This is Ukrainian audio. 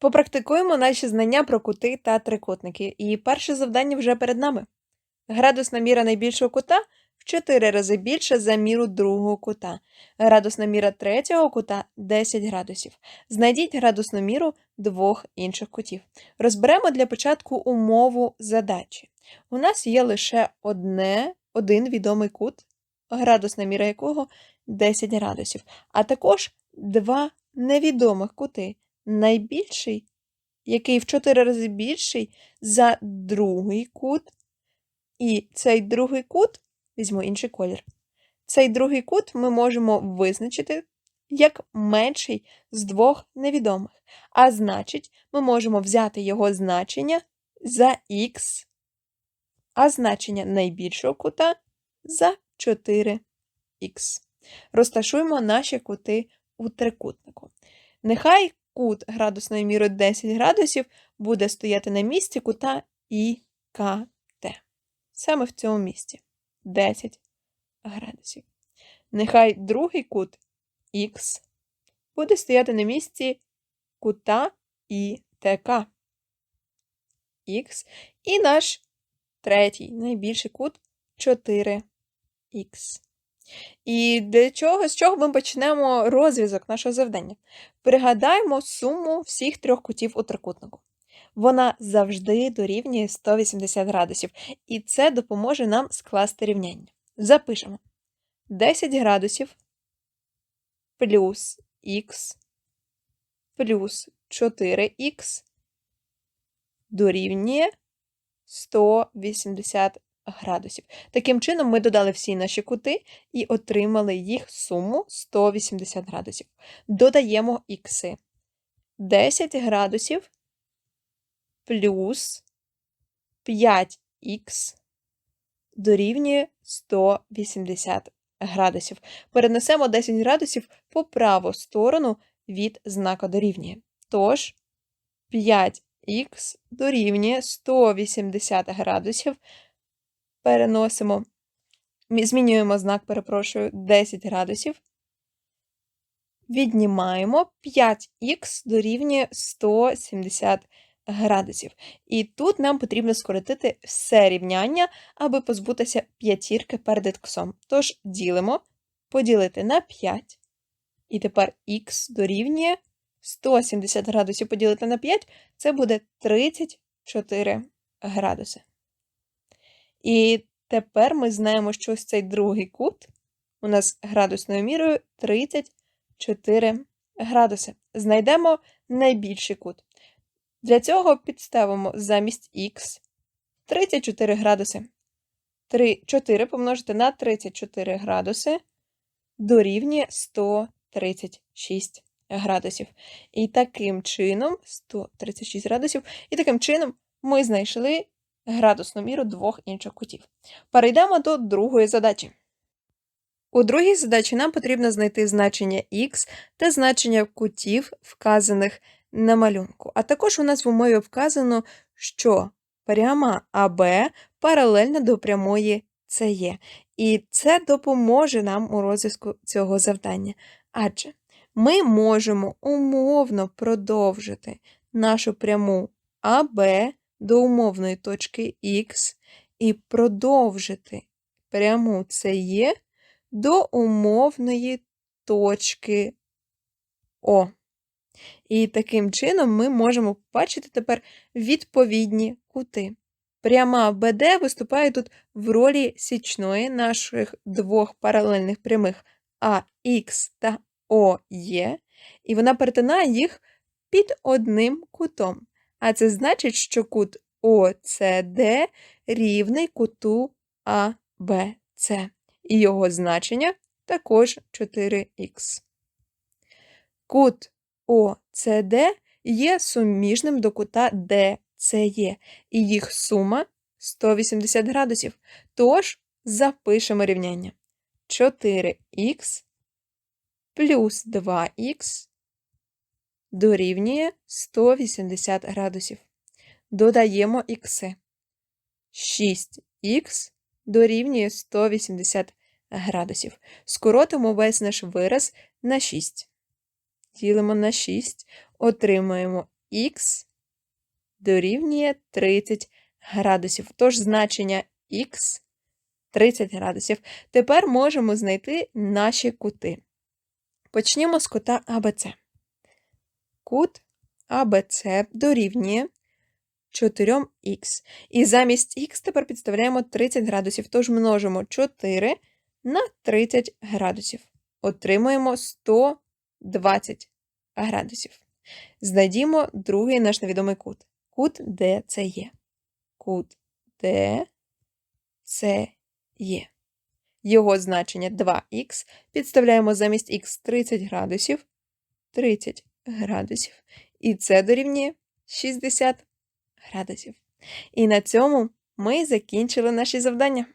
Попрактикуємо наші знання про кути та трикутники. І перше завдання вже перед нами. Градусна міра найбільшого кута в 4 рази більша за міру другого кута. Градусна міра третього кута 10 градусів. Знайдіть градусну міру двох інших кутів. Розберемо для початку умову задачі. У нас є лише одне, один відомий кут, градусна міра якого 10 градусів, а також два невідомих кути. Найбільший, який в 4 рази більший за другий кут. І цей другий кут, візьму інший колір. Цей другий кут ми можемо визначити як менший з двох невідомих. А значить, ми можемо взяти його значення за х, а значення найбільшого кута за 4х. Розташуємо наші кути у трикутнику. Нехай кут градусною мірою 10 градусів буде стояти на місці кута ІКТ. Саме в цьому місці 10 градусів. Нехай другий кут Х буде стояти на місці кута ІТК. Х. І наш третій найбільший кут 4х. І для чого, з чого ми почнемо розв'язок нашого завдання? Пригадаємо суму всіх трьох кутів у трикутнику. Вона завжди дорівнює 180 градусів, і це допоможе нам скласти рівняння. Запишемо 10 градусів плюс х плюс 4х дорівнює 180 градусів. Таким чином, ми додали всі наші кути і отримали їх суму 180 градусів. Додаємо ікси. 10 градусів плюс 5х дорівнює 180 градусів. Перенесемо 10 градусів по праву сторону від знака дорівнює. Тож 5х дорівнює 180 градусів переносимо, змінюємо знак, перепрошую, 10 градусів. Віднімаємо 5х дорівнює 170 градусів. І тут нам потрібно скоротити все рівняння, аби позбутися п'ятірки перед іксом. Тож ділимо, поділити на 5. І тепер х дорівнює 170 градусів поділити на 5, це буде 34 градуси. І тепер ми знаємо, що ось цей другий кут у нас градусною мірою 34 градуси. Знайдемо найбільший кут. Для цього підставимо замість х 34 градуси. 3, 4 помножити на 34 градуси дорівнює 136 градусів. І таким чином, 136 градусів, і таким чином ми знайшли градусну міру двох інших кутів. Перейдемо до другої задачі. У другій задачі нам потрібно знайти значення х та значення кутів, вказаних на малюнку. А також у нас в умові вказано, що пряма АБ паралельна до прямої СЕ. І це допоможе нам у розв'язку цього завдання. Адже ми можемо умовно продовжити нашу пряму АБ до умовної точки Х і продовжити пряму СЕ до умовної точки О. І таким чином ми можемо побачити тепер відповідні кути. Пряма БД виступає тут в ролі січної наших двох паралельних прямих АХ та ОЄ, і вона перетинає їх під одним кутом. А це значить, що кут ОЦД рівний куту АБЦ. І його значення також 4х. Кут ОЦД є суміжним до кута ДЦЕ, і їх сума 180 градусів. Тож запишемо рівняння 4х плюс 2х дорівнює 180 градусів. Додаємо х. 6х дорівнює 180 градусів. Скоротимо весь наш вираз на 6. Ділимо на 6, отримаємо х дорівнює 30 градусів. Тож значення х 30 градусів. Тепер можемо знайти наші кути. Почнімо з кута АБЦ. Кут АБЦ дорівнює 4х. І замість х тепер підставляємо 30 градусів, тож множимо 4 на 30 градусів. Отримуємо 120 градусів. Знайдімо другий наш невідомий кут. Кут ДЦЄ. Кут ДЦЄ. Його значення 2х. Підставляємо замість х 30 градусів. 30 градусів. І це дорівнює 60 градусів. І на цьому ми закінчили наші завдання.